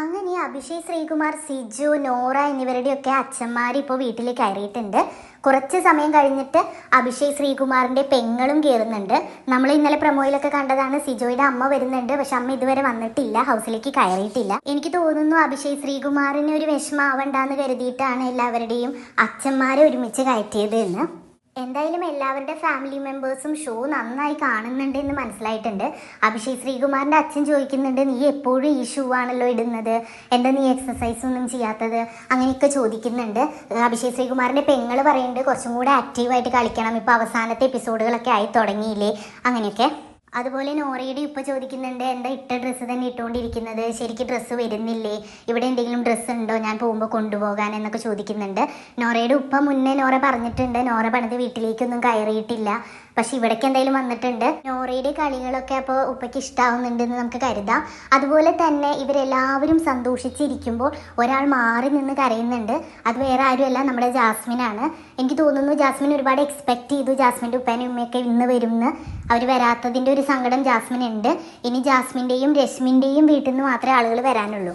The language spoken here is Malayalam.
അങ്ങനെ അഭിഷേക് ശ്രീകുമാർ സിജു നോറ എന്നിവരുടെയൊക്കെ അച്ഛന്മാർ ഇപ്പോൾ വീട്ടിൽ കയറിയിട്ടുണ്ട്. കുറച്ച് സമയം കഴിഞ്ഞിട്ട് അഭിഷേക് ശ്രീകുമാറിന്റെ പെങ്ങളും കയറുന്നുണ്ട് നമ്മൾ ഇന്നലെ പ്രമോയിലൊക്കെ കണ്ടതാണ് സിജോയുടെ അമ്മ വരുന്നുണ്ട്. പക്ഷെ അമ്മ ഇതുവരെ വന്നിട്ടില്ല ഹൗസിലേക്ക് കയറിയിട്ടില്ല. എനിക്ക് തോന്നുന്നു അഭിഷേക് ശ്രീകുമാറിന് ഒരു വിഷമാവണ്ടെന്ന് കരുതിയിട്ടാണ് എല്ലാവരുടെയും അച്ഛന്മാരെ ഒരുമിച്ച് കയറ്റിയത് എന്ന്. എന്തായാലും എല്ലാവരുടെ ഫാമിലി മെമ്പേഴ്സും ഷോ നന്നായി കാണുന്നുണ്ട് എന്ന് മനസ്സിലായിട്ടുണ്ട്. അഭിഷേക് ശ്രീകുമാറിന്റെ അച്ഛൻ ചോദിക്കുന്നുണ്ട് നീ എപ്പോഴും ഈ ഷൂ ആണല്ലോ ഇടുന്നത്? എന്താ നീ എക്സസൈസ് ഒന്നും ചെയ്യാത്തത്? അങ്ങനെയൊക്കെ ചോദിക്കുന്നുണ്ട്. അഭിഷേക് ശ്രീകുമാറിന്റെ പെങ്ങൾ പറയുന്നുണ്ട് കുറച്ചും കൂടെ ആക്റ്റീവായിട്ട് കളിക്കണം. ഇപ്പോൾ അവസാനത്തെ എപ്പിസോഡുകളൊക്കെ ആയി തുടങ്ങിയില്ലേ? അങ്ങനെയൊക്കെ. അതുപോലെ നോറയുടെ ഇപ്പൊ ചോദിക്കുന്നുണ്ട് എന്താ ഇട്ട ഡ്രസ്സ് തന്നെ ഇട്ടുകൊണ്ടിരിക്കുന്നത്? ശരിക്കും ഡ്രസ്സ് വരുന്നില്ലേ? ഇവിടെ എന്തെങ്കിലും ഡ്രസ്സ് ഉണ്ടോ? ഞാൻ പോകുമ്പോൾ കൊണ്ടുപോകാൻ എന്നൊക്കെ ചോദിക്കുന്നുണ്ട്. നോറയുടെ ഉപ്പ മുന്നേ നോറ പറഞ്ഞിട്ടുണ്ട് നോറ പണിത് വീട്ടിലേക്കൊന്നും കയറിയിട്ടില്ല. പക്ഷെ ഇവിടേക്ക് എന്തായാലും വന്നിട്ടുണ്ട്. നോറയുടെ കളികളൊക്കെ അപ്പോൾ ഉപ്പയ്ക്ക് ഇഷ്ടാവുന്നുണ്ടെന്ന് നമുക്ക് കരുതാം. അതുപോലെ തന്നെ ഇവരെല്ലാവരും സന്തോഷിച്ചിരിക്കുമ്പോൾ ഒരാൾ മാറി നിന്ന് കരയുന്നുണ്ട്. അത് വേറെ ആരുമല്ല നമ്മുടെ ജാസ്മിനാണ്. എനിക്ക് തോന്നുന്നു ജാസ്മിൻ ഒരുപാട് എക്സ്പെക്ട് ചെയ്തു. ജാസ്മിന്റെ ഉപ്പേനും ഉമ്മയൊക്കെ ഇന്ന് വരുമെന്ന് അവർ വരാത്തതിന്റെ ഒരു സങ്കടം ജാസ്മിൻ ഉണ്ട് ഇനി ജാസ്മിന്റെയും രശ്മിന്റെയും വീട്ടിൽ നിന്ന് മാത്രമേ ആളുകൾ വരാനുള്ളൂ.